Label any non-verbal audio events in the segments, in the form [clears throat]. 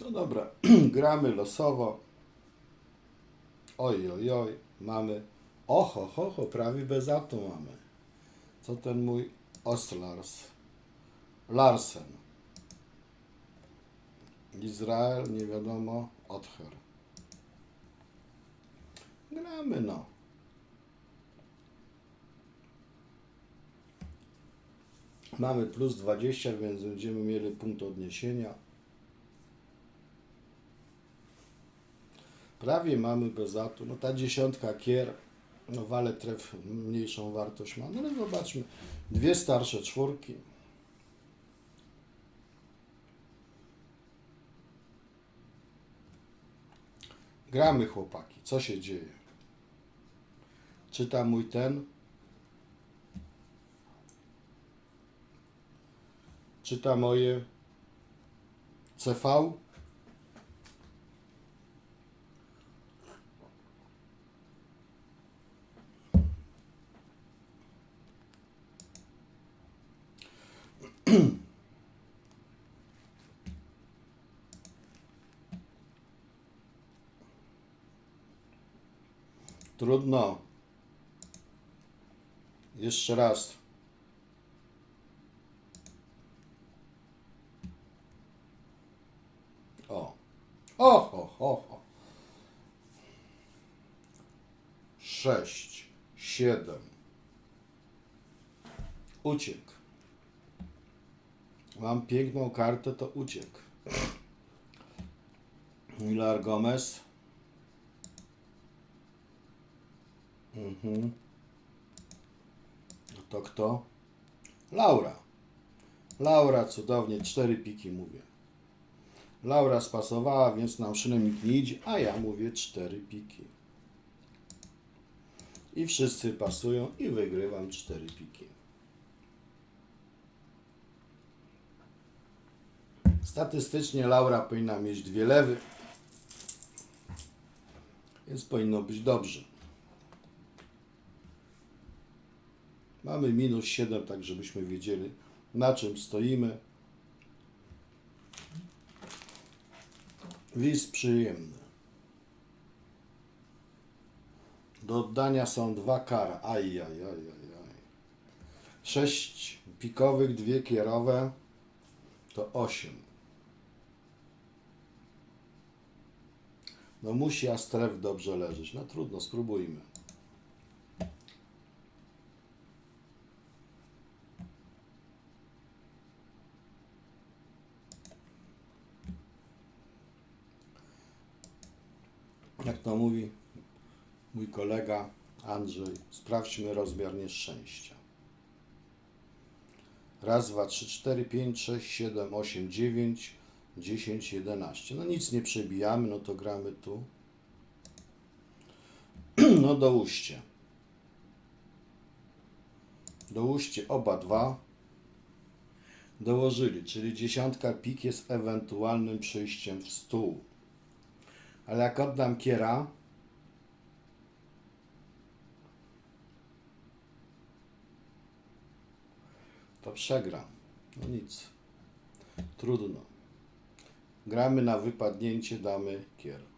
No dobra, [clears throat] gramy losowo. Oj, oj, oj, mamy. Oho, ho, ho, prawie bez atu mamy. Co ten mój Oslars? Larsen. Izrael, nie wiadomo, Other. Gramy no. Mamy plus 20, więc będziemy mieli punkt odniesienia. Prawie mamy bez atu. No ta dziesiątka kier, no wale tref mniejszą wartość ma. No ale zobaczmy. Dwie starsze czwórki. Gramy chłopaki. Co się dzieje? Czyta mój ten. Czyta moje CV. Trudno. Jeszcze raz. O. O, ho, ho, ho. Sześć, siedem. Uciekł. Mam piękną kartę, to uciekł. Milar Gomez. Mhm. No to kto? Laura. Laura, cudownie, cztery piki mówię. Laura spasowała, więc nam szynnik nie idzie, a ja mówię cztery piki. I wszyscy pasują i wygrywam cztery piki. Statystycznie Laura powinna mieć dwie lewy, więc powinno być dobrze. Mamy minus 7, tak żebyśmy wiedzieli na czym stoimy. Wiz przyjemny. Do oddania są dwa aj, aj, aj. Sześć pikowych, dwie kierowe to osiem. No musi Astref dobrze leżeć. No trudno, spróbujmy. Jak to mówi mój kolega Andrzej, sprawdźmy rozmiar nieszczęścia. Raz, dwa, trzy, cztery, pięć, sześć, siedem, osiem, dziewięć, dziesięć, jedenaście. No nic nie przebijamy, no to gramy tu. [clears throat] No dołóżcie. Dołóżcie oba dwa. Dołożyli, czyli dziesiątka pik jest ewentualnym przyjściem w stół. Ale jak oddam kiera, to przegram. No nic. Trudno. Gramy na wypadnięcie, damy kier.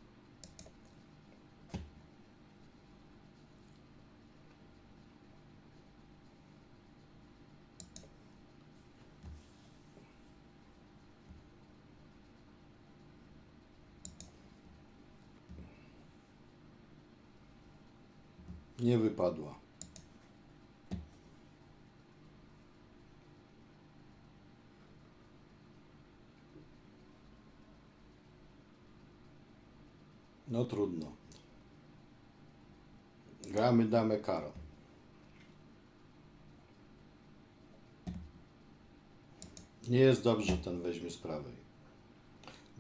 Nie wypadła. No trudno. Gramy damę karo. Nie jest dobrze, ten weźmie z prawej.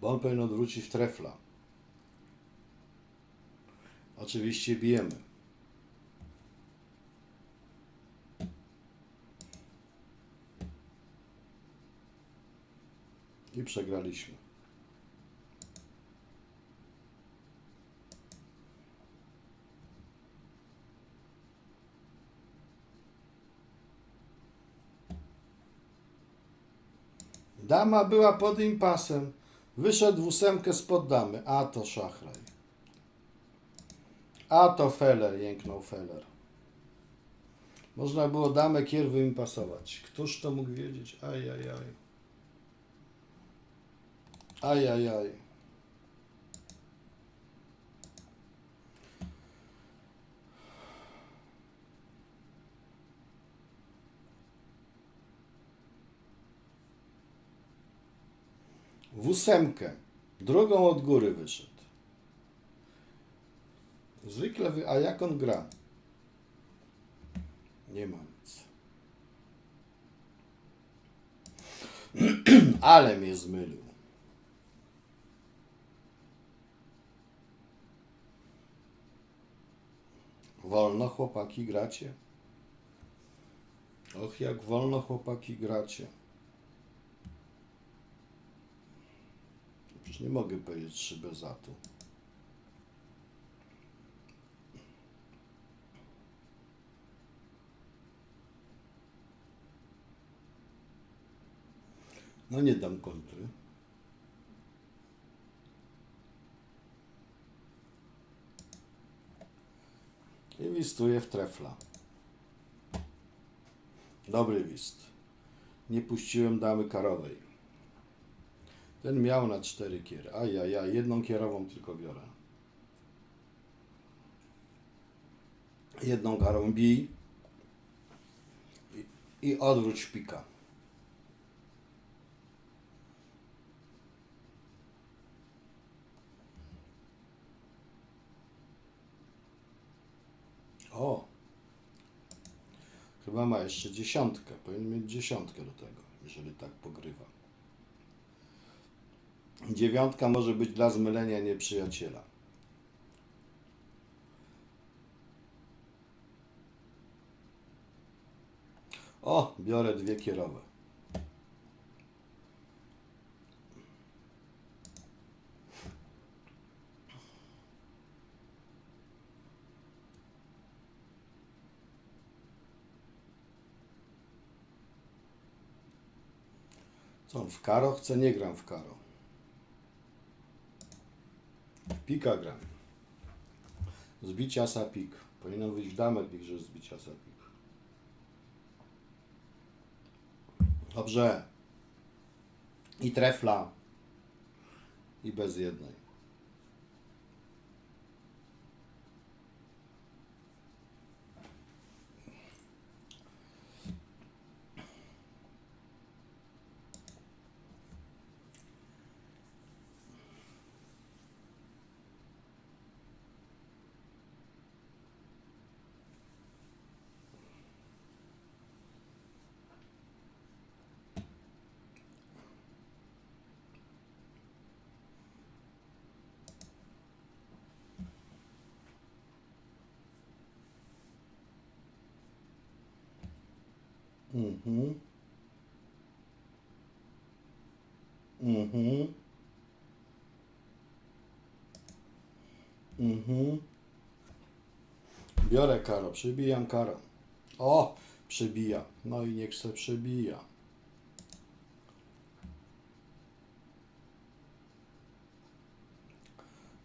Bo on powinien odwrócić trefla. Oczywiście bijemy. I przegraliśmy. Dama była pod impasem. Wyszedł w ósemkę spod damy. A to szachraj. A to feller, jęknął feller. Można było damę kierwy im pasować. Któż to mógł wiedzieć? Ajajaj. Ajajaj. W ósemkę. Drugą od góry wyszedł. Zwykle, wy... a jak on gra? Nie ma nic. [clears throat] Ale mnie zmylił. Wolno chłopaki gracie. Och, jak wolno chłopaki gracie. Przecież nie mogę powiedzieć trzy bez atu. No nie dam kontry. I wistuję w trefla. Dobry wist. Nie puściłem damy karowej. Ten miał na cztery kiery. A ja, ja jedną kierową tylko biorę. Jedną karą bij i, i odwróć pika. O! Chyba ma jeszcze dziesiątkę. Powinien mieć dziesiątkę do tego, jeżeli tak pogrywa. Dziewiątka może być dla zmylenia nieprzyjaciela. O, biorę dwie kierowe. On w karo chce? Nie gram w karo. W pika gram. Zbić asa pik. Powinien wyjść damę pik, że zbić asa pik. Dobrze. I trefla. I bez jednej. Mhm. Mhm. Mhm. Biorę karo, przybijam karo. O, przybija. No i niech se przybija.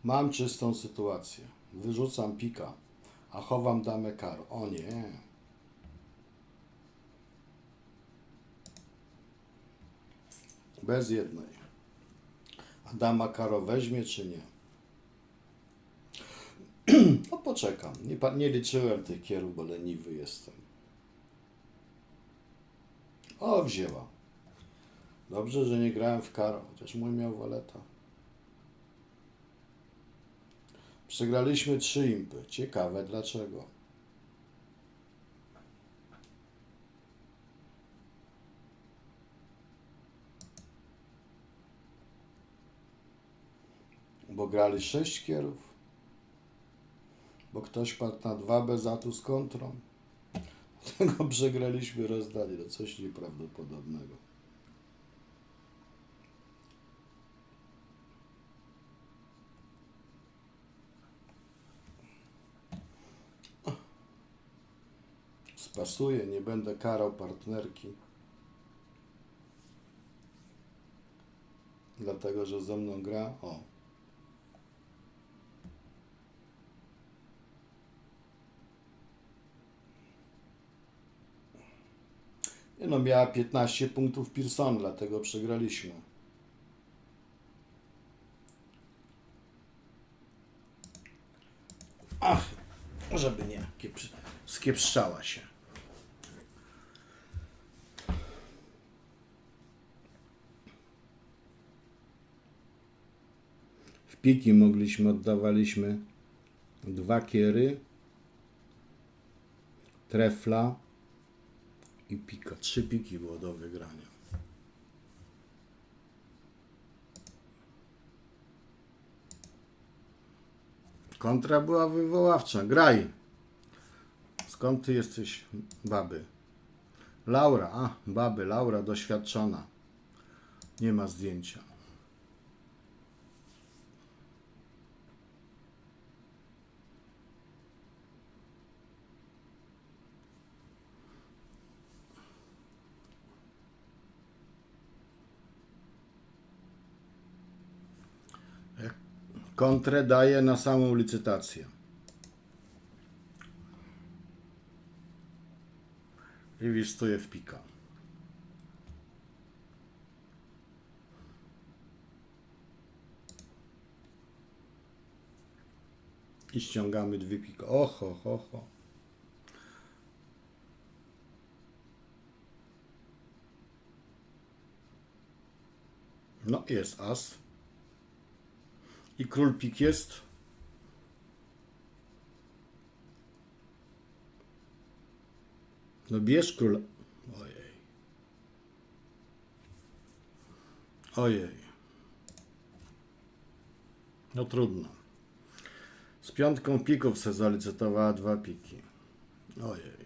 Mam czystą sytuację. Wyrzucam pika, a chowam damę karo. O nie. Bez jednej. A dama karo weźmie czy nie? [clears throat] No poczekam. Nie, nie liczyłem tych kierów, bo leniwy jestem. O, wzięła. Dobrze, że nie grałem w karo, chociaż mój miał waleta. Przegraliśmy trzy impy. Ciekawe dlaczego. Bo grali sześć kierów. Bo ktoś padł na dwa bez atu z kontrą. [laughs] Dlatego przegraliśmy rozdanie. No coś nieprawdopodobnego. Spasuję, nie będę karał partnerki. Dlatego, że ze mną gra. O. no, miała 15 punktów Pearson, dlatego przegraliśmy. Ach, żeby nie, skiepszczała się. W piki mogliśmy, oddawaliśmy dwa kiery, trefla i pika. Trzy piki było do wygrania. Kontra była wywoławcza. Graj. Skąd ty jesteś, baby? Laura, a, baby, Laura doświadczona. Nie ma zdjęcia. Kontrę daje na samą licytację. I wistuje w pika. I ściągamy dwie pika. Oho, ho, ho. No, jest as. I król pik jest. No bierz. Ojej. Ojej. No trudno. Z piątką pików se zalicytowała dwa piki. Ojej.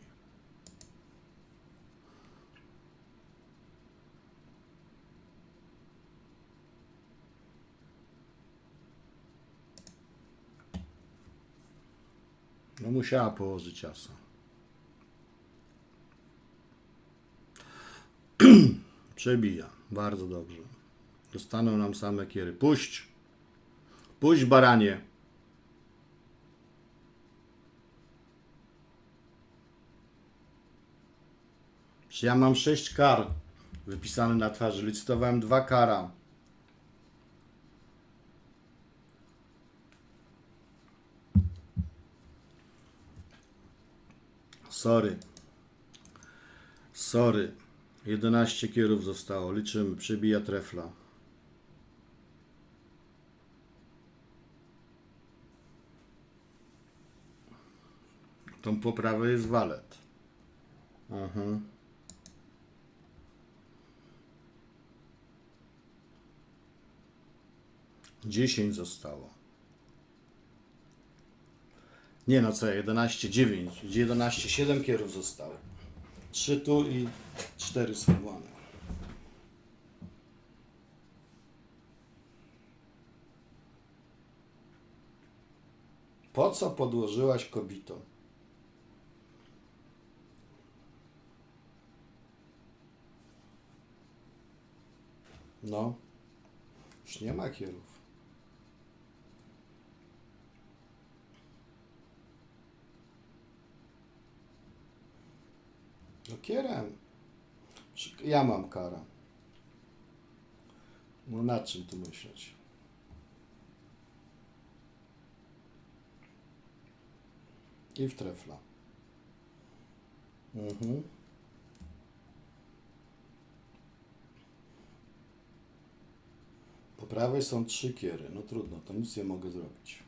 No musiała położyć ciasto. [clears throat] Przebija. Bardzo dobrze. Dostaną nam same kiery. Puść. Puść baranie. Czy ja mam sześć kar wypisane na twarzy. Licytowałem dwa kara. Sorry. Sorry. 11 kierów zostało. Liczymy. Przybija trefla. Tą poprawę jest walet. Aha. Dziesięć zostało. Nie no co, 11, 9, 11, 7 kierów zostało. 3 tu i 4 schowane. Po co podłożyłaś kobito? No, już nie ma kierów. Kierem. Przy- Ja mam kara. No nad czym tu myśleć? I w trefla. Mhm. Po prawej są trzy kiery. No trudno, to nic nie mogę zrobić.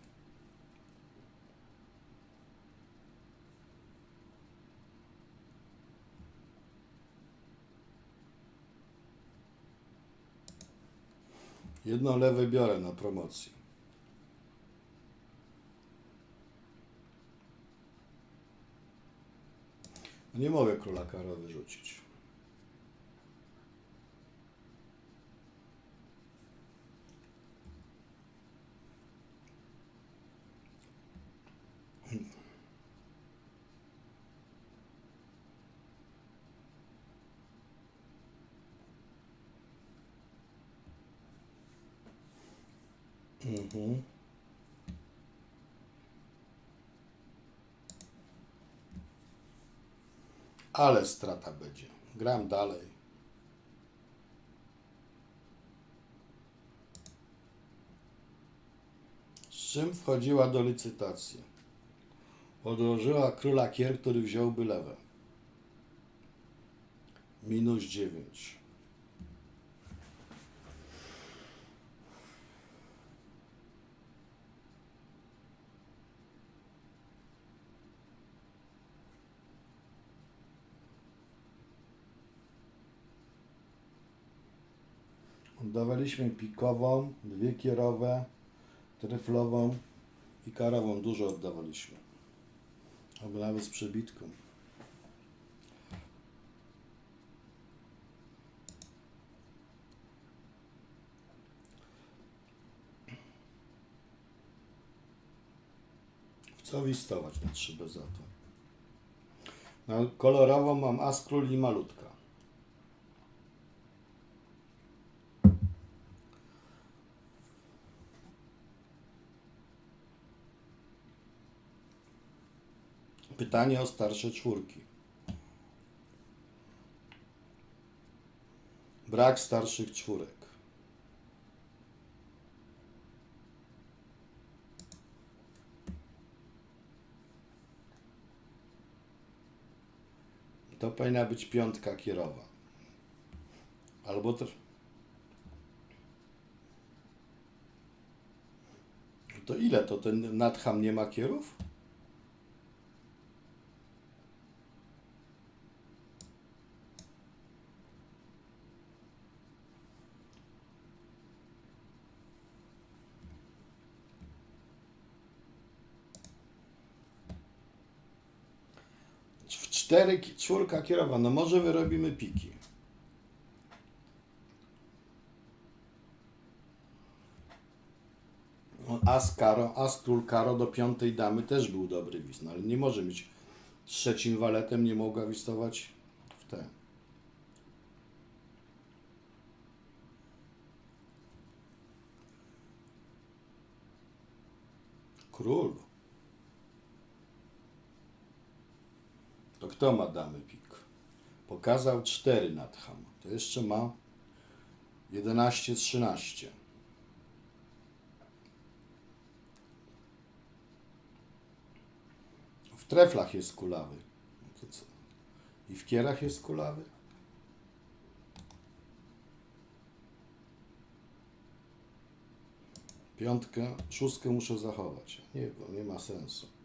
Jedno lewe biorę na promocji. No Nie mogę króla kara wyrzucić. Mhm. Ale strata będzie. Gram dalej. Czym wchodziła do licytacji? Odłożyła króla kier, który wziąłby lewe. Minus 9. Oddawaliśmy pikową, dwie kierowe, tryflową i karową. Dużo oddawaliśmy. Albo nawet z przebitką. Co listować na 3 bez za to? Na kolorową mam as król i malutka. Pytanie o starsze czwórki. Brak starszych czwórek. To powinna być piątka kierowa. Albo też. To ile? To ten nadham nie ma kierów? W cztery, ki- czwórka kierowa. No może wyrobimy piki. No, As karo, as król karo do piątej damy też był dobry wiz, no ale nie może mieć trzecim waletem, nie mogła wistować w te. Król. Kto ma damy pik? Pokazał 4 nad ham. To jeszcze ma 11, 13. W treflach jest kulawy. No? I w kierach jest kulawy? Piątkę, szóstkę muszę zachować. Nie, nie ma sensu.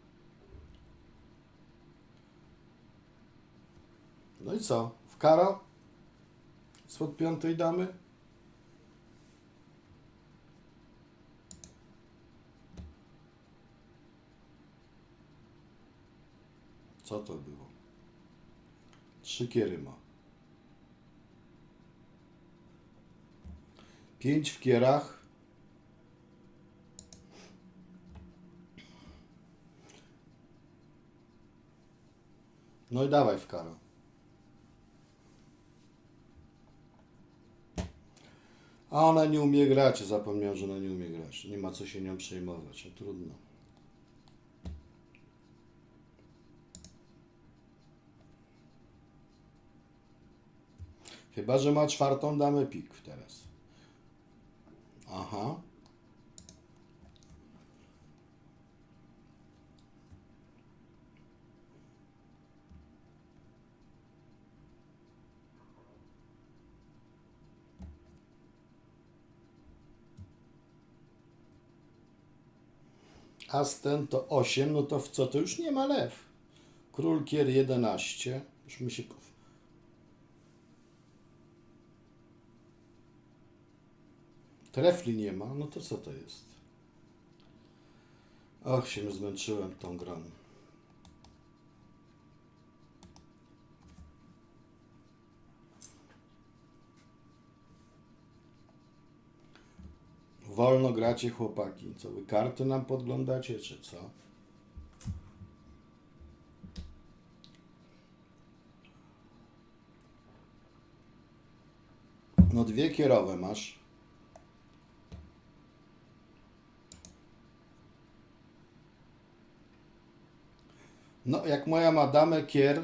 No i co? W karo? Spod piątej damy? Co to było? Trzy kiery ma. Pięć w kierach. No i dawaj w karo. A ona nie umie grać, ja zapomniałem, że ona nie umie grać. Nie ma co się nią przejmować, no trudno. Chyba, że ma czwartą damę pik teraz. Aha. As ten to 8, no to w co? To już nie ma lew. Król kier 11. Już mi się... Trefli nie ma, no to co to jest? Och, się zmęczyłem tą grą. Wolno gracie chłopaki. Co wy karty nam podglądacie, czy co? No dwie kierowe masz. No, jak moja ma kier,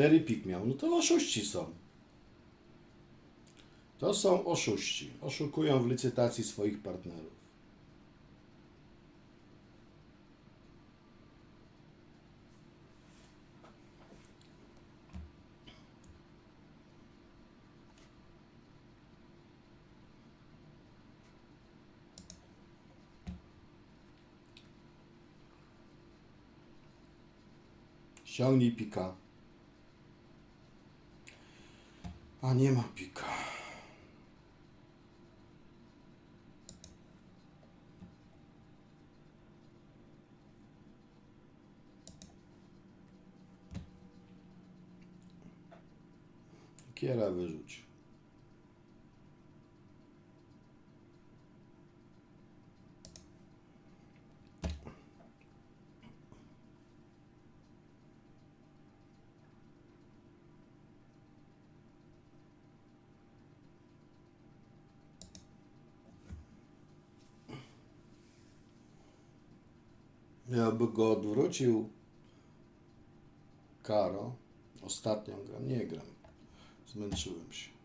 Cztery pik miał. No to oszuści są. To są oszuści. Oszukują w licytacji swoich partnerów. Ściągnij pika. A nie ma pika. Kiera wyrzuć. Ja by go odwrócił. Karo. Ostatnią gram. Nie gram. Zmęczyłem się.